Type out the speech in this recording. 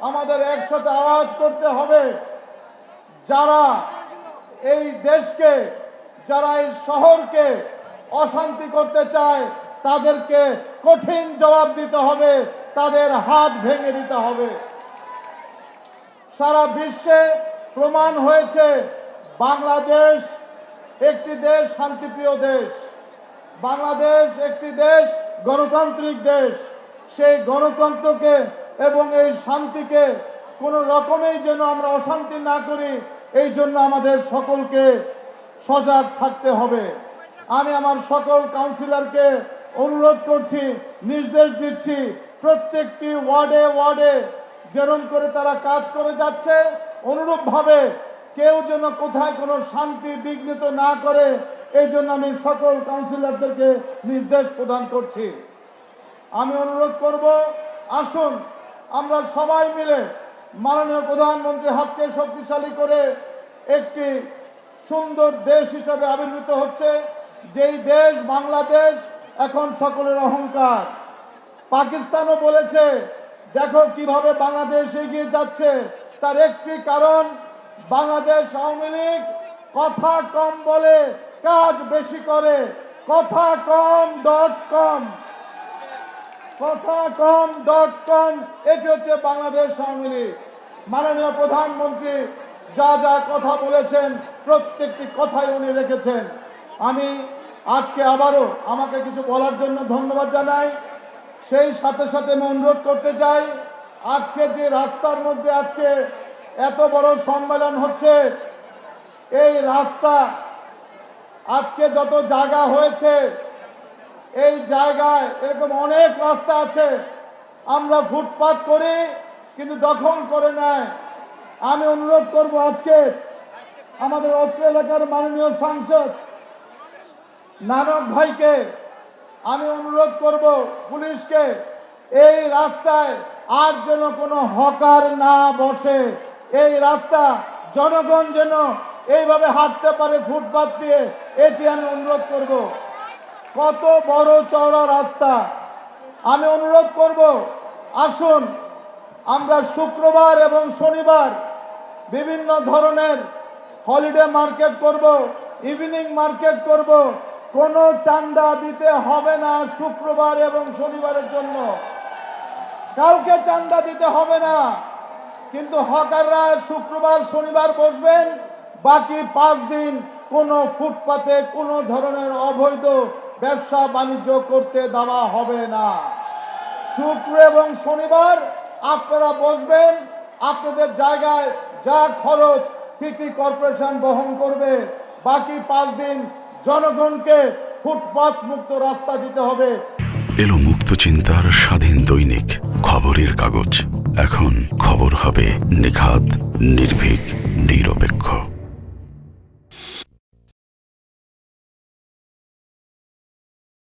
আমাদের একসাথে আওয়াজ করতে হবে। যারা এই দেশকে, যারা এই শহরকে অশান্তি করতে চায়, তাদেরকে কঠিন জবাব দিতে হবে, তাদের হাত ভেঙে দিতে হবে। সারা বিশ্বে প্রমাণ হয়েছে, বাংলাদেশ একটি দেশ শান্তিপ্রিয় দেশ। বাংলাদেশ একটি দেশ গণতান্ত্রিক দেশ। সেই গণতন্ত্রকে এবং এই শান্তিকে কোনো রকমেই যেন আমরা অশান্তি না করি, এই জন্য আমাদের সকলকে সজাগ থাকতে হবে। আমি আমার সকল কাউন্সিলরকে অনুরোধ করছি, নির্দেশ দিচ্ছি, প্রত্যেকটি ওয়ার্ডে ওয়ার্ডে যেরম করে তারা কাজ করে যাচ্ছে, অনুরূপভাবে কেউ যেন কোথায় কোনো শান্তি বিঘ্নিত না করে, এই জন্য আমি সকল কাউন্সিলরদেরকে নির্দেশ প্রদান করছি। আমি অনুরোধ করব, আসুন আমরা সবাই মিলে মাননীয় প্রধানমন্ত্রীর হাতকে শক্তিশালী করে একটি সুন্দর দেশ হিসাবে আবির্ভূত হচ্ছে, যেই দেশ বাংলাদেশ এখন সকলের অহংকার। পাকিস্তানও বলেছে, দেখো কীভাবে বাংলাদেশ এগিয়ে যাচ্ছে। তার একটি কারণ, বাংলাদেশ আওয়ামী লীগ কথা কম বলে, কাজ বেশি করে। কথা কম ডট কম কথা কম, ডট কম, এটি হচ্ছে বাংলাদেশ আওয়ামী লীগ। মাননীয় প্রধানমন্ত্রী যা যা কথা বলেছেন, প্রত্যেকটি কথাই উনি রেখেছেন। আমি আজকে আবারও আমাকে কিছু বলার জন্য ধন্যবাদ জানাই। সেই সাথে সাথে আমি অনুরোধ করতে চাই, আজকে যে রাস্তার মধ্যে আজকে এত বড় সম্মেলন হচ্ছে, এই রাস্তা আজকে যত জায়গা হয়েছে এই জায়গায় এরকম অনেক রাস্তা আছে। আমরা ফুটপাত করি, কিন্তু দখল করে নেয়। আমি অনুরোধ করব আজকে আমাদের অত্র এলাকার মাননীয় সাংসদ নানক ভাইকে আমি অনুরোধ করব পুলিশকে, এই রাস্তায় আর যেন কোনো হকার না বসে। এই রাস্তা জনগণ যেন এইভাবে হাঁটতে পারে ফুটপাত দিয়ে, এটি আমি অনুরোধ করব। কত বড় চওড়া রাস্তা। আমি অনুরোধ করব, আসুন, আমরা শুক্রবার এবং শনিবার বিভিন্ন ধরনের হলিডে মার্কেট করব, ইভিনিং মার্কেট করব। কোনো চান্দা দিতে হবে না শুক্রবার এবং শনিবারের জন্য। কাউকে চান্দা দিতে হবে না, কিন্তু হকাররা শুক্রবার, শনিবার বসবেন, বাকি পাঁচ দিন কোনো ফুটপাতে কোনো ধরনের অবৈধ ব্যবসা বাণিজ্য করতে দেওয়া হবে না। শুক্র এবং শনিবার আপনারা বসবেন, আপনাদের জায়গায় যা খরচ সিটি কর্পোরেশন বহন করবে, বাকি পাঁচ দিন জনগণকে ফুটপাত মুক্ত রাস্তা দিতে হবে। এলো মুক্ত চিন্তার স্বাধীন দৈনিক খবরের কাগজ। এখন খবর হবে নিখাত, নির্ভীক নীরবে